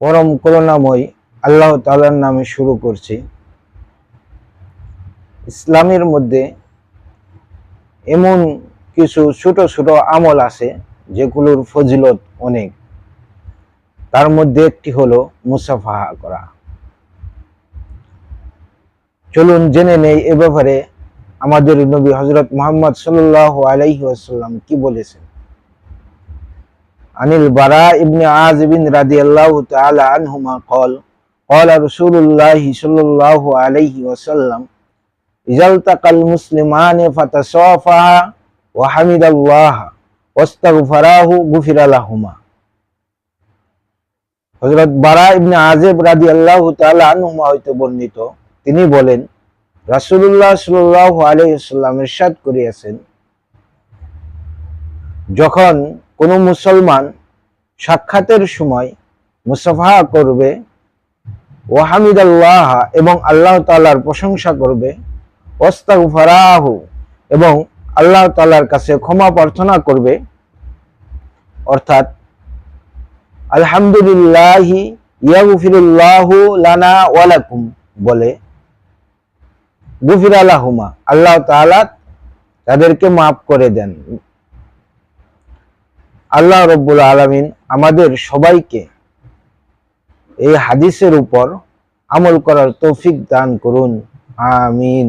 পরম করুণাময় আল্লাহ তাআলার নামে শুরু করছি। ইসলামের মধ্যে এমন কিছু ছোট ছোট আমল আছে, যেগুলোর ফজিলত অনেক। তার মধ্যে একটি হলো মুসাফাহা করা। চলুন জেনে নেই এ ব্যাপারে আমাদের নবী হজরত মোহাম্মদ সাল্লাহ আলাইহি আসাল্লাম কি বলেছেন। عن البراء بن عازب رضي الله تعالى عنهما قال قال رسول الله صلى الله عليه وسلم إذا التقى المسلمان فتصافحا وحمد الله واستغفراه غفر لهما হযরত বারা ইবনে আজেব রাদিয়াল্লাহু তাআলা আনহুমা হইতে বর্ণিত তিনি বলেন রাসূলুল্লাহ সাল্লাল্লাহু আলাইহি ওয়াসাল্লাম ইরশাদ করিয়াছেন যখন কোনো মুসলমান সাক্ষাতের সময় মুসাফা করবে ওয়াহামিদ আল্লাহ এবং আল্লাহ তালার প্রশংসা করবে ওস্তাগ ফারাহু এবং আল্লাহ তালার কাছে ক্ষমা প্রার্থনা করবে। অর্থাৎ, আলহামদুলিল্লাহি ইয়াগফিরুল্লাহু লানা ওয়ালাকুম বলে গুফির আলাহুমা আল্লাহ তাআলা তাদেরকে মাফ করে দেন। আল্লাহ রব্বুল আলমিন আমাদের সবাইকে এই হাদিসের উপর আমল করার তৌফিক দান করুন। আমিন।